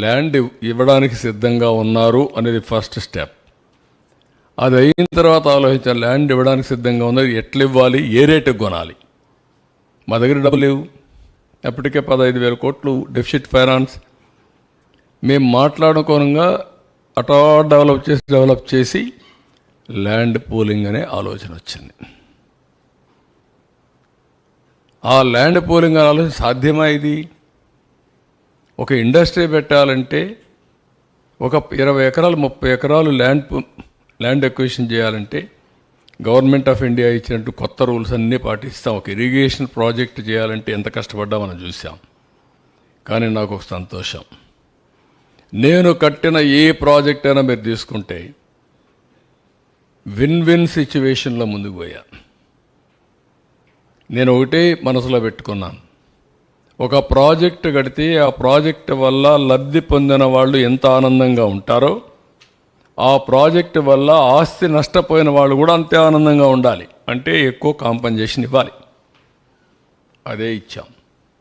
Land ఇవ్వడానికి సిద్ధంగా ఉన్నారు అనేది ఫస్ట్ స్టెప్. అది అయిన తర్వాత ఆలోచించాలి ల్యాండ్ ఇవ్వడానికి సిద్ధంగా ఉన్నది ఎట్లా ఇవ్వాలి ఏ రేటుకి కొనాలి? మా దగ్గర డబ్బులు లేవు. ఎప్పటికే పదహైదు వేల కోట్లు డెఫిసిట్ ఫైనాన్స్. మేము మాట్లాడుకోనంగా అటా డెవలప్ చేసి డెవలప్ చేసి ల్యాండ్ పూలింగ్ అనే ఆలోచన వచ్చింది. ఆ ల్యాండ్ పూలింగ్ అనే ఆలోచన సాధ్యమా ఇది? ఒక ఇండస్ట్రీ పెట్టాలంటే ఒక ఇరవై ఎకరాలు ముప్పై ఎకరాలు ల్యాండ్ ల్యాండ్ ఎక్విజిషన్ చేయాలంటే గవర్నమెంట్ ఆఫ్ ఇండియా ఇచ్చినట్టు కొత్త రూల్స్ అన్నీ పాటిస్తాం. ఒక ఇరిగేషన్ ప్రాజెక్ట్ చేయాలంటే ఎంత కష్టపడ్డా మనం చూసాం. కానీ నాకు ఒక సంతోషం. నేను కట్టిన ఏ ప్రాజెక్ట్ అయినా మీరు తీసుకుంటే విన్ విన్ సిచ్యువేషన్లో ముందుకు పోయా. నేను ఒకటే మనసులో పెట్టుకున్నాను. ఒక ప్రాజెక్ట్ కడితే ఆ ప్రాజెక్ట్ వల్ల లబ్ధి పొందిన వాళ్ళు ఎంత ఆనందంగా ఉంటారో ఆ ప్రాజెక్ట్ వల్ల ఆస్తి నష్టపోయిన వాళ్ళు కూడా అంతే ఆనందంగా ఉండాలి. అంటే ఎక్కువ కాంపన్సేషన్ ఇవ్వాలి. అదే ఇచ్చాం.